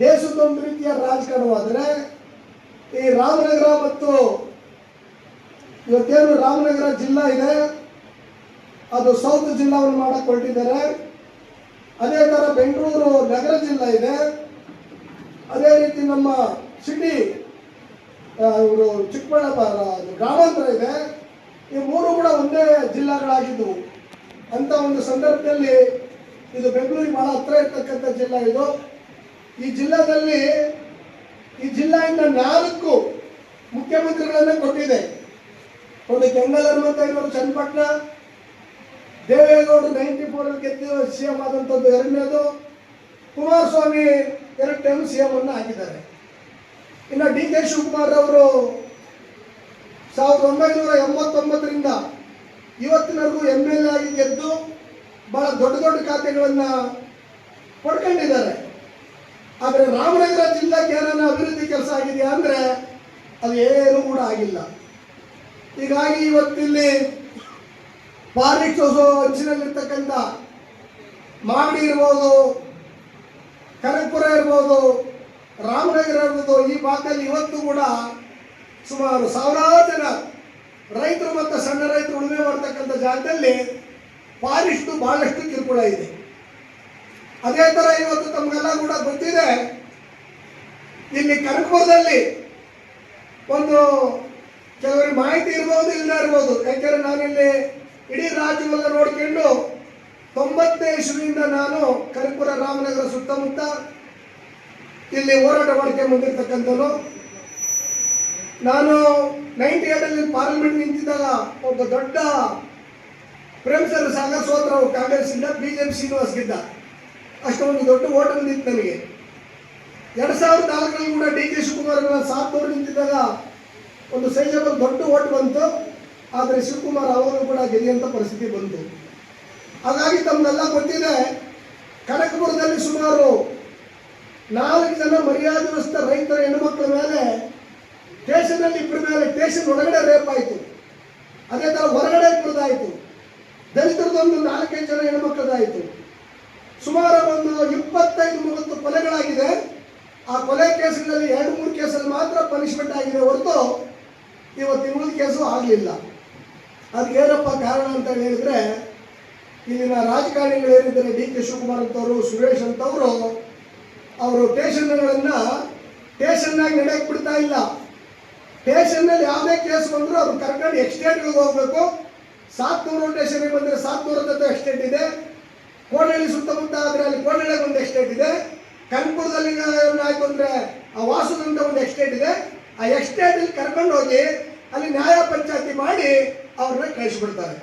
ದೇಶದ ಒಂದು ರೀತಿಯ ರಾಜಕಾರಣವಾದರೆ ಈ ರಾಮನಗರ ಮತ್ತು ಇವತ್ತೇನು ರಾಮನಗರ ಜಿಲ್ಲಾ ಇದೆ, ಅದು ಸೌತ್ ಜಿಲ್ಲಾವನ್ನು ಮಾಡಕ್ಕೆ ಹೊರಟಿದ್ದಾರೆ ಅದೇ ಥರ ಬೆಂಗಳೂರು ನಗರ ಜಿಲ್ಲಾ ಇದೆ. ಅದೇ ರೀತಿ ನಮ್ಮ ಸಿಟಿ ಇವರು ಚಿಕ್ಕಬಳ್ಳಾಪುರ ಗ್ರಾಮಾಂತರ ಇದೆ. ಈ ಮೂರು ಕೂಡ ಒಂದೇ ಜಿಲ್ಲಾಗಳಾಗಿದ್ದವು. ಅಂತ ಒಂದು ಸಂದರ್ಭದಲ್ಲಿ ಇದು ಬೆಂಗಳೂರಿಗೆ ಬಹಳ ಹತ್ರ ಇರ್ತಕ್ಕಂಥ ಜಿಲ್ಲಾ ಇದು. ಈ ಜಿಲ್ಲಾದಲ್ಲಿ, ಈ ಜಿಲ್ಲೆಯಿಂದ ನಾಲ್ಕು ಮುಖ್ಯಮಂತ್ರಿಗಳನ್ನ ಕೊಟ್ಟಿದೆ. ಒಂದು ಗಂಗಾಧರ್ ಇರೋರು ಚನ್ನಪಟ್ಟಣ. ದೇವೇಗೌಡ ನೈಂಟಿ ಫೋರ್ ಗೆದ್ದು ಸಿ ಎಂ ಆದಂಥದ್ದು ಎರಡನೇದು. ಕುಮಾರಸ್ವಾಮಿ ಎರಡು ಟೈಮ್ ಸಿ ಎಂ ಅನ್ನು ಹಾಕಿದ್ದಾರೆ. ಇನ್ನು ಡಿ ಕೆ ಶಿವಕುಮಾರ್ ಅವರು ಸಾವಿರದ ಒಂಬೈನೂರ ಎಂಬತ್ತೊಂಬತ್ತರಿಂದ ಇವತ್ತಿನವರೆಗೂ ಎಂ ಎಲ್ ಎ ಆಗಿ ಗೆದ್ದು ಬಹಳ ದೊಡ್ಡ ದೊಡ್ಡ ಖಾತೆಗಳನ್ನು ಪಡ್ಕೊಂಡಿದ್ದಾರೆ. ಆದರೆ ರಾಮನಗರ ಜಿಲ್ಲೆಗೆ ಏನನ್ನ ಅಭಿವೃದ್ಧಿ ಕೆಲಸ ಆಗಿದೆಯಾ ಅಂದರೆ ಅದು ಕೂಡ ಆಗಿಲ್ಲ. ಹೀಗಾಗಿ ಇವತ್ತಿಲ್ಲಿ ಫಾರೆಸ್ಟ್ ಅಂಚಿನಲ್ಲಿರ್ತಕ್ಕಂಥ ಮಾಗಡಿ ಇರ್ಬೋದು, ಕನಕಪುರ ಇರ್ಬೋದು, ರಾಮನಗರ ಇರ್ಬೋದು, ಈ ಭಾಗದಲ್ಲಿ ಇವತ್ತು ಕೂಡ ಸುಮಾರು ಸಾವಿರಾರು ಜನ ರೈತರು ಮತ್ತು ಸಣ್ಣ ರೈತರು ಉಳುಮೆ ಮಾಡ್ತಕ್ಕಂಥ ಜಾಗದಲ್ಲಿ ಫಾರೆಸ್ಟು ಬಹಳಷ್ಟು ಕಿರುಕುಳ ಇದೆ. ಅದೇ ತರ ಇವತ್ತು ತಮಗೆಲ್ಲ ಕೂಡ ಗೊತ್ತಿದೆ. ಇಲ್ಲಿ ಕನಕಪುರದಲ್ಲಿ ಒಂದು ಕೆಲವರಿಗೆ ಮಾಹಿತಿ ಇರ್ಬೋದು ಇಲ್ಲ ಇರ್ಬೋದು. ಯಾಕೆಂದ್ರೆ ನಾನಿಲ್ಲಿ ಇಡೀ ರಾಜ್ಯವೆಲ್ಲ ನೋಡ್ಕೊಂಡು ತೊಂಬತ್ತನೇ ಇಸ್ವಿಯಿಂದ ನಾನು ಕನಕಪುರ ರಾಮನಗರ ಸುತ್ತಮುತ್ತ ಇಲ್ಲಿ ಹೋರಾಟ ಮಾಡಿಕೆ ಬಂದಿರತಕ್ಕಂಥವ್ರು ನಾನು ನೈಂಟಿ ಏಟಲ್ಲಿ ಪಾರ್ಲಿಮೆಂಟ್ ನಿಂತಿದ್ದಾಗ ಒಬ್ಬ ದೊಡ್ಡ ಪ್ರೇಮಚಂದ್ರ ಸಾಗರ್ ಸೋತ್ರ ಕಾಂಗ್ರೆಸ್ ಇಂದ ಬಿ ಜೆ ಪಿ ಶ್ರೀನಿವಾಸ್ ಅಷ್ಟೊಂದು ದೊಡ್ಡ ಓಟ್ ಬಂದಿತ್ತು ನನಗೆ. ಎರಡು ಸಾವಿರದ ನಾಲ್ಕರಲ್ಲಿ ಕೂಡ ಡಿ ಕೆ ಶಿವಕುಮಾರ್ ಸಾತ್ನೂರು ನಿಂತಿದ್ದಾಗ ಒಂದು ಸೈಜಲ್ಲಿ ದೊಡ್ಡ ಓಟ್ ಬಂತು. ಆದರೆ ಶಿವಕುಮಾರ್ ಅವರು ಕೂಡ ಗೆಲ್ಲುವಂಥ ಪರಿಸ್ಥಿತಿ ಬಂತು. ಹಾಗಾಗಿ ತಮ್ಮೆಲ್ಲ ಗೊತ್ತಿದೆ, ಕನಕಪುರದಲ್ಲಿ ಸುಮಾರು ನಾಲ್ಕು ಜನ ಮರ್ಯಾದಸ್ಥ ರೈತರ ಹೆಣ್ಣುಮಕ್ಕಳ ಮೇಲೆ, ದೇಶದಲ್ಲಿ ಇಬ್ಬರ ಮೇಲೆ ಸ್ಟೇಷನ್ ಒಳಗಡೆ ರೇಪ್ ಆಯಿತು. ಅದೇ ಥರ ಹೊರಗಡೆ ಇಬ್ಬರದಾಯಿತು ದಲಿತರದೊಂದು ನಾಲ್ಕೈದು ಜನ ಹೆಣ್ಮಕ್ಳದಾಯಿತು. ಸುಮಾರು ಒಂದು ಇಪ್ಪತ್ತೈದು ಮೂವತ್ತು ಕೊಲೆಗಳಾಗಿದೆ. ಆ ಕೊಲೆ ಕೇಸ್ಗಳಲ್ಲಿ ಎರಡು ಮೂರು ಕೇಸಲ್ಲಿ ಮಾತ್ರ ಪನಿಷ್ಮೆಂಟ್ ಆಗಿದೆ ಹೊರತು ಇವತ್ತು ಮೂರು ಕೇಸು ಆಗಲಿಲ್ಲ. ಅದಕ್ಕೇನಪ್ಪ ಕಾರಣ ಅಂತ ಹೇಳಿದ್ರೆ, ಇಲ್ಲಿನ ರಾಜಕಾರಣಿಗಳು ಏನಿದ್ದಾರೆ ಡಿ ಕೆ ಶಿವಕುಮಾರ್ ಅಂತವರು, ಸುರೇಶ್ ಅಂತವರು, ಅವರು ಸ್ಟೇಷನ್ಗಳನ್ನು, ಸ್ಟೇಷನ್ನಾಗಿ ನಡೆಯಕ್ಕೆ ಬಿಡ್ತಾ ಇಲ್ಲ. ಸ್ಟೇಷನ್ನಲ್ಲಿ ಯಾವುದೇ ಕೇಸ್ ಬಂದರೂ ಅವ್ರು ಕರ್ಕೊಂಡು ಎಕ್ಸ್ಟೇಟ್ಗೆ ಹೋಗ್ಬೇಕು. ಸಾತ್ನೂರು ಸ್ಟೇಷನ್ಗೆ ಬಂದರೆ ಸಾತ್ನೂರು ಎಕ್ಸ್ಟೇಟ್ ಇದೆ. ಕೋಣಳ್ಳಿ ಸುತ್ತಮುತ್ತ ಆದರೆ ಅಲ್ಲಿ ಕೋಣಳ್ಳಿಗೆ ಒಂದು ಎಸ್ಟೇಟ್ ಇದೆ. ಕನಕಪುರದಲ್ಲಿ ಆಯ್ತು ಅಂದರೆ ಆ ವಾಸದಂತ ಒಂದು ಎಸ್ಟೇಟ್ ಇದೆ. ಆ ಎಕ್ಸ್ಟೇಟಲ್ಲಿ ಕರ್ಕೊಂಡು ಹೋಗಿ ಅಲ್ಲಿ ನ್ಯಾಯ ಪಂಚಾಯತಿ ಮಾಡಿ ಅವ್ರನ್ನ ಕಳಿಸ್ಬಿಡ್ತಾರೆ.